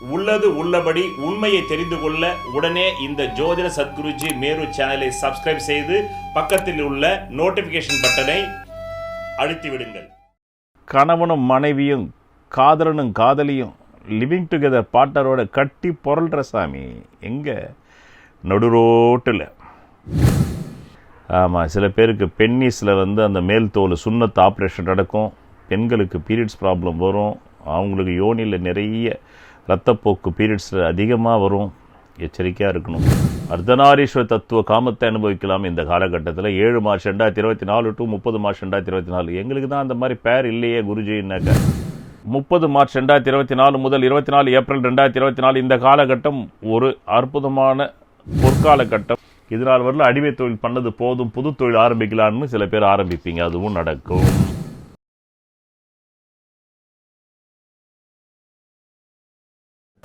உள்ளது உள்ளபடி உண்மையை தெரிந்து கொள்ள உடனே இந்த ஜோதிட சத்குருஜி மேரு சேனலை சப்ஸ்கிரைப் செய்து பக்கத்தில் உள்ள நோட்டிபிகேஷன் பட்டனை அழுத்தி விடுங்கள். கணவனும் மனைவியும் காதலனும் காதலியும் லிவிங் டுகெதர் பாட்டரோட கட்டி பொருள்ற சாமி. எங்கே? நடுரோட்டில். ஆமாம் சில பேருக்கு பென்னிஸில் வந்து அந்த மேல் தோல் சுண்ணத்து ஆப்ரேஷன் நடக்கும். பெண்களுக்கு பீரியட்ஸ் ப்ராப்ளம் வரும். அவங்களுக்கு யோனியில் நிறைய ரத்தப்போக்கு பீரியட்ஸில் அதிகமாக வரும். எச்சரிக்கையாக இருக்கணும். அர்த்தநாரீஸ்வர தத்துவ காமத்தை அனுபவிக்கலாம் இந்த காலகட்டத்தில். ஏழு மார்ச் ரெண்டாயிரத்தி இருபத்தி நாலு டு முப்பது மார்ச் ரெண்டாயிரத்தி இருபத்தி நாலு. எங்களுக்கு தான் அந்த மாதிரி பேர் இல்லையே குருஜின்னாக்க. முப்பது மார்ச் ரெண்டாயிரத்தி இருபத்தி நாலு முதல் இருபத்தி நாலு ஏப்ரல் ரெண்டாயிரத்தி இருபத்தி நாலு இந்த காலகட்டம் ஒரு அற்புதமான பொற்காலகட்டம். இதனால் வரல அடிமை தொழில் பண்ணது போதும் புது தொழில் ஆரம்பிக்கலான்னு சில பேர் ஆரம்பிப்பீங்க. அதுவும் நடக்கும்.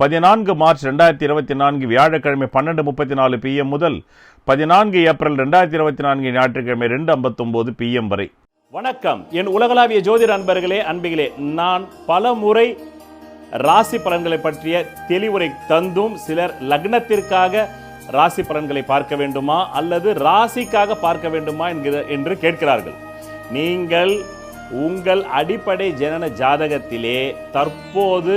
பதினான்கு மார்ச் ரெண்டாயிரத்தி இருபத்தி நான்கு வியாழக்கிழமை பன்னெண்டு முப்பத்தி நாலு பிஎம் முதல் பதினான்கு ஏப்ரல் ரெண்டாயிரத்தி இருபத்தி நான்கு ஞாயிற்றுக்கிழமை ரெண்டு ஐம்பத்தொம்போது பிஎம் வரை. வணக்கம். என் உலகளாவிய ஜோதிட அன்பர்களே அன்பிகளே நான் பல முறை ராசி பலன்களை பற்றிய தெளிவுரை தந்தும் சிலர் லக்னத்திற்காக ராசி பலன்களை பார்க்க வேண்டுமா அல்லது ராசிக்காக பார்க்க வேண்டுமா என்கிற என்று கேட்கிறார்கள். நீங்கள் உங்கள் அடிப்படை ஜனன ஜாதகத்திலே தற்போது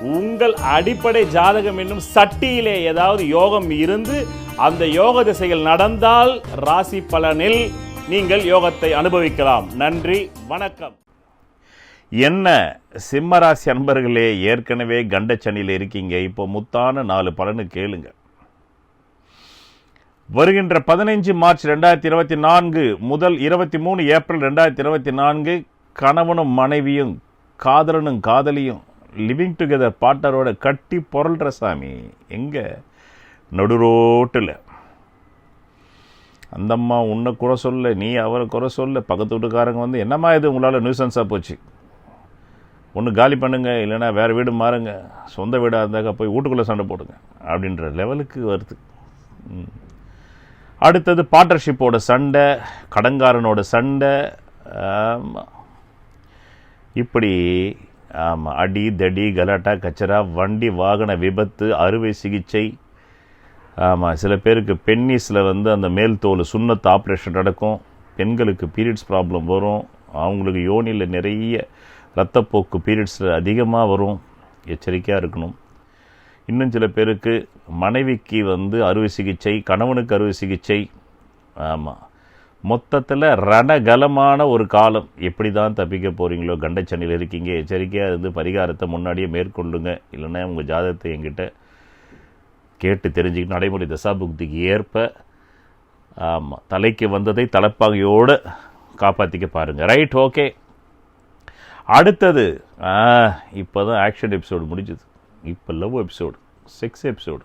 உங்கள் அடிப்படை ஜாதகம் என்னும் சட்டியிலே ஏதாவது யோகம் இருந்து அந்த யோக திசையில் நடந்தால் ராசி பலனில் நீங்கள் யோகத்தை அனுபவிக்கலாம். நன்றி வணக்கம். என்ன சிம்மராசி அன்பர்களே ஏற்கனவே கண்டச்சனியில் இருக்கீங்க. இப்போ முத்தான நாலு பலனு கேளுங்க. வருகின்ற பதினைஞ்சு மார்ச் ரெண்டாயிரத்தி இருபத்தி நான்கு முதல் இருபத்தி மூணு ஏப்ரல் ரெண்டாயிரத்தி இருபத்தி நான்கு கணவனும் மனைவியும் காதலனும் காதலியும் லிவிங் டுகெதர் பாட்டரோட கட்டி பொருள்ற சாமி. எங்கே? நடுரோட்டில். ரோட்டில் அந்தம்மா உன்னை குறை சொல்ல நீ அவரை குறை சொல்ல பக்கத்து வீட்டுக்காரங்க வந்து என்னம்மா இது உங்களால் நியூசன்ஸாக போச்சு. ஒன்று காலி பண்ணுங்க இல்லைன்னா வேறு வீடு மாறுங்க. சொந்த வீடாக இருந்தாக்கா போய் வீட்டுக்குள்ளே சண்டை போடுங்க அப்படின்ற லெவலுக்கு வருது. அடுத்தது பார்ட்னர்ஷிப்போட சண்டை கடங்காரனோட சண்டை. இப்படி ஆமாம் அடி தடி கலாட்டா கச்சரா வண்டி வாகன விபத்து அறுவை சிகிச்சை. ஆமாம் சில பேருக்கு பென்னிஸில் வந்து அந்த மேல் தோல் சுண்ணத்து ஆப்ரேஷன் நடக்கும். பெண்களுக்கு பீரியட்ஸ் ப்ராப்ளம் வரும். அவங்களுக்கு யோனியில் நிறைய ரத்தப்போக்கு பீரியட்ஸில் அதிகமாக வரும். எச்சரிக்கையாக இருக்கணும். இன்னும் சில பேருக்கு மனைவிக்கு வந்து அறுவை சிகிச்சை கணவனுக்கு அறுவை சிகிச்சை. ஆமாம் மொத்தத்தில் ரணகலமான ஒரு காலம். எப்படி தான் தப்பிக்க போகிறீங்களோ கண்டச்சனியில் இருக்கீங்க எச்சரிக்கையாக இருந்து பரிகாரத்தை முன்னாடியே மேற்கொள்ளுங்க. இல்லைன்னா உங்கள் ஜாதகத்தை என்கிட்ட கேட்டு தெரிஞ்சுக்கிட்டு நடைமுறை தசாபுக்திக்கு ஏற்ப ஆமாம் தலைக்கு வந்ததை தலைப்பாகையோடு காப்பாற்றிக்க பாருங்கள் ரைட் ஓகே அடுத்தது இப்போ தான் ஆக்ஷன் எபிசோடு முடிஞ்சுது. இப்போ love episode sex episode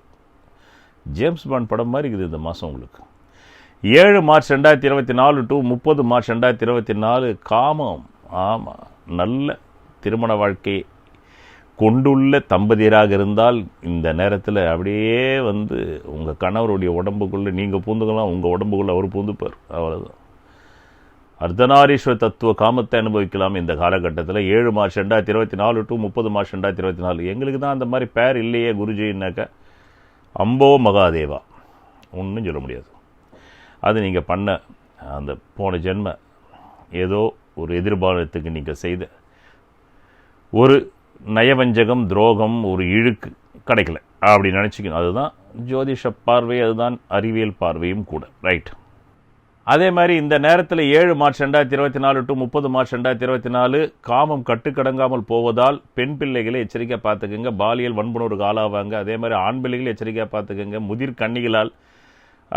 James Bond படம் மாதிரி இருக்குது இந்த மாதம் உங்களுக்கு. ஏழு மார்ச் ரெண்டாயிரத்தி இருபத்தி நாலு டு முப்பது மார்ச் ரெண்டாயிரத்தி இருபத்தி நாலு காமம். ஆமாம் நல்ல திருமண வாழ்க்கை கொண்டுள்ள தம்பதியராக இருந்தால் இந்த நேரத்தில் அப்படியே வந்து உங்கள் கணவருடைய உடம்புக்குள்ளே நீங்கள் பூந்துக்கலாம் உங்கள் உடம்புக்குள்ளே அவர் பூந்துப்பார். அவ்வளோதான் அர்த்தநாரீஸ்வர தத்துவ காமத்தை அனுபவிக்கலாம் இந்த காலகட்டத்தில். ஏழு மார்ச் ரெண்டாயிரத்தி இருபத்தி நாலு டு முப்பது மார்ச் ரெண்டாயிரத்தி இருபத்தி நாலு. எங்களுக்கு தான் அந்த மாதிரி பேர் இல்லையே குருஜின்னாக்க அம்போ மகாதேவா. ஒன்றும் சொல்ல முடியாது. அது நீங்கள் பண்ண அந்த போன ஜென்ம ஏதோ ஒரு எதிர்பாலத்துக்கு நீங்கள் செய்த ஒரு நயவஞ்சகம் துரோகம் ஒரு இழுக்கு கிடைக்கல. அப்படி நினச்சிக்கணும். அதுதான் ஜோதிஷ பார்வை அதுதான் அறிவியல் பார்வையும் கூட. ரைட் அதே மாதிரி இந்த நேரத்தில் ஏழு மார்ச் ரெண்டாயிரத்தி இருபத்தி நாலு டு முப்பது மார்ச் ரெண்டாயிரத்தி இருபத்தி நாலு காமம் கட்டுக்கடங்காமல் போவதால் பெண் பிள்ளைகளை எச்சரிக்கை பார்த்துக்கோங்க. பாலியல் வன்புணர்வுக்கு ஆளாவாங்க அதே மாதிரி ஆண் பிள்ளைகளை எச்சரிக்கை பார்த்துக்கோங்க. முதிர் கண்ணிகளால்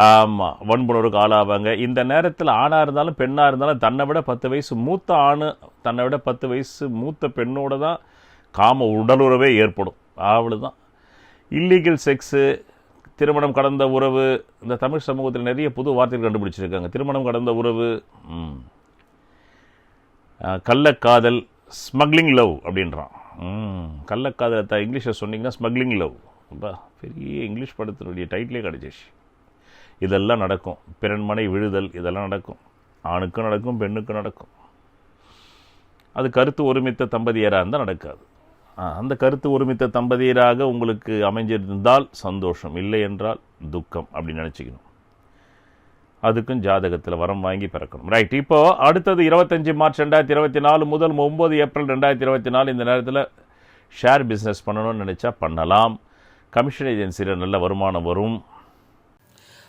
ஆமாம் வன்புணர்வுக்கு ஆளாவாங்க இந்த நேரத்தில் ஆணாக இருந்தாலும் பெண்ணாக இருந்தாலும் தன்னை விட பத்து வயசு மூத்த ஆண் தன்னை விட பத்து வயசு மூத்த பெண்ணோட தான் காம உடலுறவே ஏற்படும். அவ்வளோதான் இல்லீகல் செக்ஸு திருமணம் கடந்த உறவு இந்த தமிழ் சமூகத்தில் நிறைய புது வார்த்தைகள் கண்டுபிடிச்சிருக்காங்க. திருமணம் கடந்த உறவு கள்ளக்காதல் ஸ்மக்லிங் லவ் அப்படின்றான். ம், கள்ளக்காதலை த இங்கிலீஷில் சொன்னீங்கன்னா ஸ்மக்லிங் லவ் அப்பா பெரிய இங்கிலீஷ் படத்தினுடைய டைட்டிலே கிடச்சிச்சு இதெல்லாம் நடக்கும். பிறன்மனை விழுதல் இதெல்லாம் நடக்கும். ஆணுக்கும் நடக்கும் பெண்ணுக்கும் நடக்கும். அது கருத்து ஒருமித்த தம்பதியராக இருந்தால் நடக்காது. அந்த கருத்து ஒருமித்த தம்பதியராக உங்களுக்கு அமைஞ்சிருந்தால் சந்தோஷம். இல்லை என்றால் துக்கம் அப்படின்னு நினச்சிக்கணும். அதுக்கும் ஜாதகத்தில் வரம் வாங்கி பிறக்கணும். ரைட் இப்போது அடுத்தது இருபத்தஞ்சி மார்ச் ரெண்டாயிரத்தி இருபத்தி நாலு முதல் ஒம்பது ஏப்ரல் ரெண்டாயிரத்தி இருபத்தி நாலு இந்த நேரத்தில் ஷேர் பிஸ்னஸ் பண்ணணும்னு நினச்சா பண்ணலாம். கமிஷன் ஏஜென்சியில் நல்ல வருமானம் வரும்.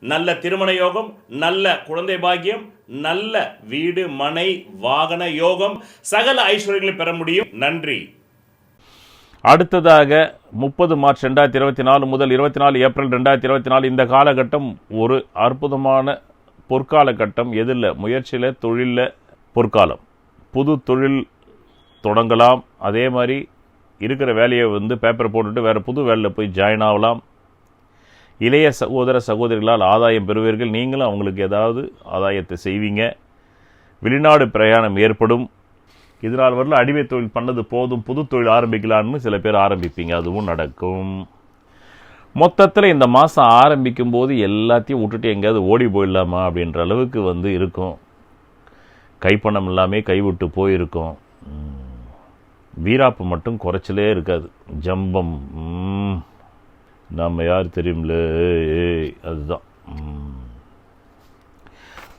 நல்ல திருமண யோகம் நல்ல குழந்தை பாக்கியம் நல்ல வீடு மனை வாகன யோகம் சகல ஐஸ்வர்யங்களை பெற முடியும். நன்றி. அடுத்ததாக முப்பது மார்ச் ரெண்டாயிரத்தி இருபத்தி நாலு முதல் இருபத்தி நாலு ஏப்ரல் ரெண்டாயிரத்தி இருபத்தி நாலு இந்த காலகட்டம் ஒரு அற்புதமான பொற்கால கட்டம் எதில் முயற்சியில் தொழிலில் பொற்காலம். புது தொழில் தொடங்கலாம். அதே மாதிரி இருக்கிற வேலையை வந்து பேப்பர் போட்டுட்டு வேறு புது வேலையில் போய் ஜாயின் ஆகலாம். இளைய சகோதர சகோதரிகளால் ஆதாயம் பெறுவீர்கள். நீங்களும் அவங்களுக்கு ஏதாவது ஆதாயத்தை செய்வீங்க. வெளிநாடு பிரயாணம் ஏற்படும். இதனால் வரல அடிமை தொழில் பண்ணது போதும் புது தொழில் ஆரம்பிக்கலான்னு சில பேர் ஆரம்பிப்பீங்க. அதுவும் நடக்கும். மொத்தத்தில் இந்த மாதம் ஆரம்பிக்கும் போது எல்லாத்தையும் விட்டுட்டு எங்கேயாவது ஓடி போயிடலாமா அப்படின்ற அளவுக்கு வந்து இருக்கும். கைப்பணம் எல்லாமே கைவிட்டு போயிருக்கும். வீராப்பு மட்டும் குறைச்சலே இருக்காது. ஜம்பம். நம்ம யார் தெரியும்ல? அதுதான்.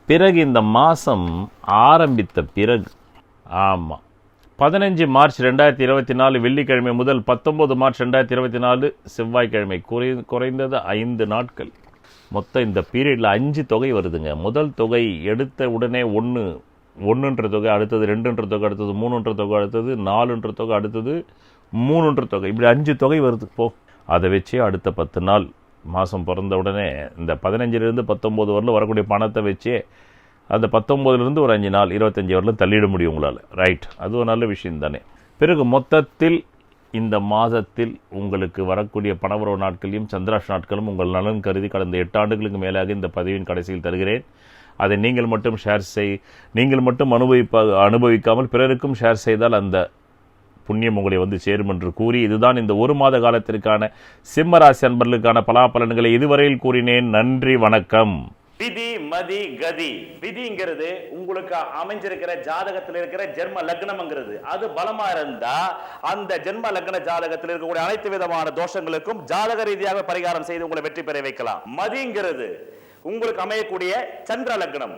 பிறகு இந்த மாதம் ஆரம்பித்த பிறகு ஆமாம் பதினஞ்சு மார்ச் ரெண்டாயிரத்தி இருபத்தி நாலு வெள்ளிக்கிழமை முதல் பத்தொம்போது மார்ச் ரெண்டாயிரத்தி இருபத்தி நாலு செவ்வாய்க்கிழமை குறை குறைந்தது ஐந்து நாட்கள். மொத்தம் இந்த பீரியடில் அஞ்சு தொகை வருதுங்க. முதல் தொகை எடுத்த உடனே ஒன்று ஒன்றுன்ற தொகை அடுத்தது ரெண்டுன்ற தொகை அடுத்தது மூணுன்ற தொகை அடுத்தது நாலுன்ற தொகை அடுத்தது மூணுன்ற தொகை. இப்படி அஞ்சு தொகை வருது. போ. அதை வச்சு அடுத்த பத்து நாள் மாதம் பிறந்த உடனே இந்த பதினஞ்சிலிருந்து பத்தொம்போது வரல வரக்கூடிய பணத்தை வச்சு அந்த பத்தொம்போதுலேருந்து ஒரு அஞ்சு நாள் இருபத்தஞ்சி வரலும் தள்ளிட முடியும் உங்களால். ரைட் அது ஒரு நல்ல விஷயம் தானே. பிறகு மொத்தத்தில் இந்த மாதத்தில் உங்களுக்கு வரக்கூடிய பணவரவு நாட்களையும் சந்திராஷ் நாட்களும் உங்கள் நலன் கருதி கடந்த எட்டு ஆண்டுகளுக்கு மேலாக இந்த பதிவின் கடைசியில் தருகிறேன். அதை நீங்கள் மட்டும் ஷேர் செய் நீங்கள் மட்டும் அனுபவிப்ப அனுபவிக்காமல் பிறருக்கும் ஷேர் செய்தால் அந்த புண்ணியம் உங்களை வந்து சேரும் என்று கூறி இதுதான் இந்த ஒரு மாத காலத்திற்கான சிம்மராசி அன்பர்களுக்கான பலாபலன்களை இதுவரையில் கூறினேன். நன்றி வணக்கம். விதி மதி கதி. விதிங்கிறது உங்களுக்கு அமைஞ்சிருக்கிற ஜாதகத்தில் இருக்கிற ஜென்ம லக்னம்ங்கிறது. அது பலமா இருந்தா அந்த ஜென்ம லக்ன ஜாதகத்தில் இருக்கக்கூடிய அனைத்து விதமான தோஷங்களுக்கும் ஜாதக ரீதியாக பரிகாரம் செய்து உங்களை வெற்றி பெற வைக்கலாம். மதிங்கிறது உங்களுக்கு அமையக்கூடிய சந்திர லக்னம்.